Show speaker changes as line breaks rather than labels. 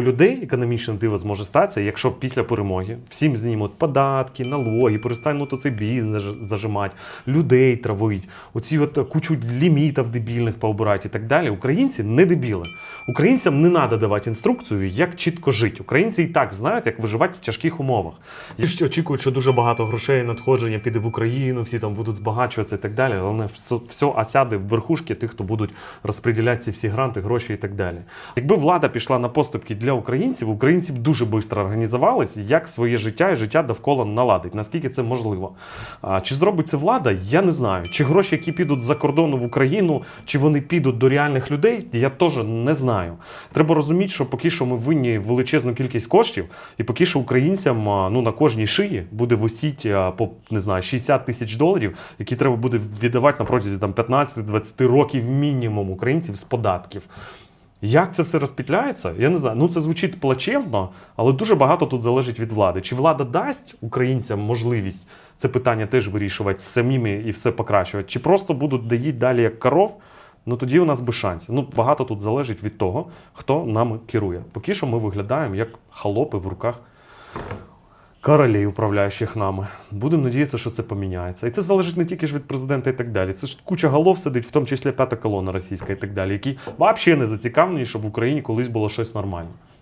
Людей економічне диво зможе статися, якщо після перемоги всім знімуть податки, налоги, перестануть оцей бізнес зажимати, людей травить, оці от кучу лімітів дебільних пообирати і так далі. Українці не дебіли. Українцям не треба давати інструкцію, як чітко жити. Українці і так знають, як виживати в тяжких умовах. І ще очікують, що дуже багато грошей надходження піде в Україну, всі там будуть збагачуватися і так далі. Головне, все, все осяде в верхушки тих, хто будуть розподіляти ці всі гранти, гроші і так далі. Якби влада пішла на поступки для українців, українці б дуже швидко організувались, як своє життя і життя довкола наладить. Наскільки це можливо? А, чи зробить це влада? Я не знаю. Чи гроші, які підуть за кордону в Україну, чи вони підуть до реальних людей, я теж не знаю. Треба розуміти, що поки що ми винні величезну кількість коштів, і поки що українцям ну, на кожній шиї буде висіти по не знаю, 60 тисяч доларів, які треба буде віддавати на протязі там 15-20 років мінімум українців з податків. Як це все розпітляється? Я не знаю. Ну це звучить плачевно, але дуже багато тут залежить від влади. Чи влада дасть українцям можливість це питання теж вирішувати самими і все покращувати, чи просто будуть доїть далі як коров? Ну тоді у нас би шансів. Ну багато тут залежить від того, хто нами керує. Поки що ми виглядаємо як холопи в руках королей, управляючих нами. Будемо надіятися, що це поміняється. І це залежить не тільки ж від президента і так далі. Це ж куча голов сидить, в тому числі п'ята колона російська і так далі, які взагалі не зацікавлені, щоб в Україні колись було щось нормальне.